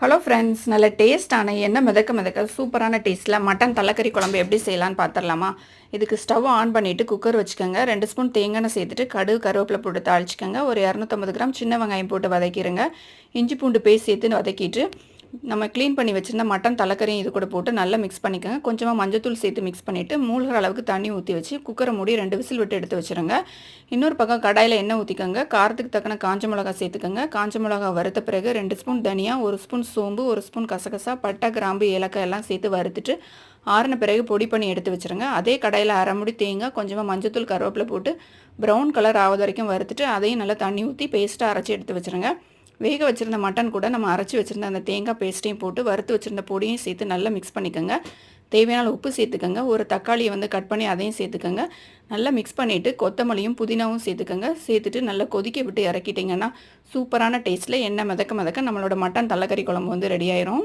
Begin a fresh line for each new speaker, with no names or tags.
Hello friends நல்ல டேஸ்டான என்ன மிதக்க மிதக்க சூப்பரான டேஸ்ட்டில் மட்டன் தலைக்கறி குழம்பு எப்படி செய்யலான்னு பார்த்துடலாமா இதுக்கு ஸ்டவ் ஆன் பண்ணிவிட்டு குக்கர் வச்சுக்கோங்க. ரெண்டு ஸ்பூன் தேங்காய் சேர்த்துட்டு கடுகு கருவேப்பிலை போட்டு தாளிச்சிக்கோங்க. ஒரு இரநூத்தம்பது கிராம் சின்ன வெங்காயம் போட்டு வதக்கிடுங்க இஞ்சி பூண்டு பேஸ்ட் சேர்த்து வதக்கிட்டு நம்ம க்ளீன் பண்ணி வச்சுருந்த மட்டன் தலைக்கறியும் இது கூட போட்டு நல்லா மிக்ஸ் பண்ணிக்கோங்க. கொஞ்சமாக மஞ்சத்தூள் சேர்த்து மிக்ஸ் பண்ணிவிட்டு மூழ்கிற அளவுக்கு தண்ணி ஊற்றி வச்சு குக்கரை மூடி ரெண்டு விசில் விட்டு எடுத்து வச்சுருங்க. இன்னொரு பக்கம் கடாயில் எண்ணெய் ஊற்றிக்கோங்க காரத்துக்கு தக்கன காஞ்ச மிளகா சேர்த்துக்கோங்க. காஞ்ச மிளகா வறுத்த பிறகு ரெண்டு ஸ்பூன் தனியா ஒரு ஸ்பூன் சோம்பு ஒரு ஸ்பூன் கசகசா பட்டை கிராம்பு ஏலக்காய் எல்லாம் சேர்த்து வறுத்துட்டு ஆறின பிறகு பொடி பண்ணி எடுத்து வச்சுருங்க. அதே கடையில் அரை முடி தேங்காய் கொஞ்சமாக மஞ்சத்தூள் கருவேப்பிலை போட்டு ப்ரௌன் கலர் ஆகுது வரைக்கும் வறுத்துட்டு அதையும் நல்லா தண்ணி ஊற்றி பேஸ்ட்டாக அரைச்சி எடுத்து வச்சுருங்க. வேக வச்சுருந்த மட்டன் கூட நம்ம அரைச்சி வச்சுருந்த அந்த தேங்காய் பேஸ்ட்டையும் போட்டு வறுத்து வச்சுருந்த பொடியும் சேர்த்து நல்லா மிக்ஸ் பண்ணிக்கோங்க. தேவையான உப்பு சேர்த்துக்கோங்க. ஒரு தக்காளியை வந்து கட் பண்ணி அதையும் சேர்த்துக்கோங்க. நல்லா மிக்ஸ் பண்ணிவிட்டு கொத்தமல்லியும் புதினாவும் சேர்த்துக்கோங்க. சேர்த்துட்டு நல்லா கொதிக்க விட்டு இறக்கிட்டிங்கன்னா சூப்பரான டேஸ்ட்டில் எண்ணெய் மிதக்க மிதக்க நம்மளோட மட்டன் தலைக்கறி குழம்பு வந்து ரெடி ஆயிரும்.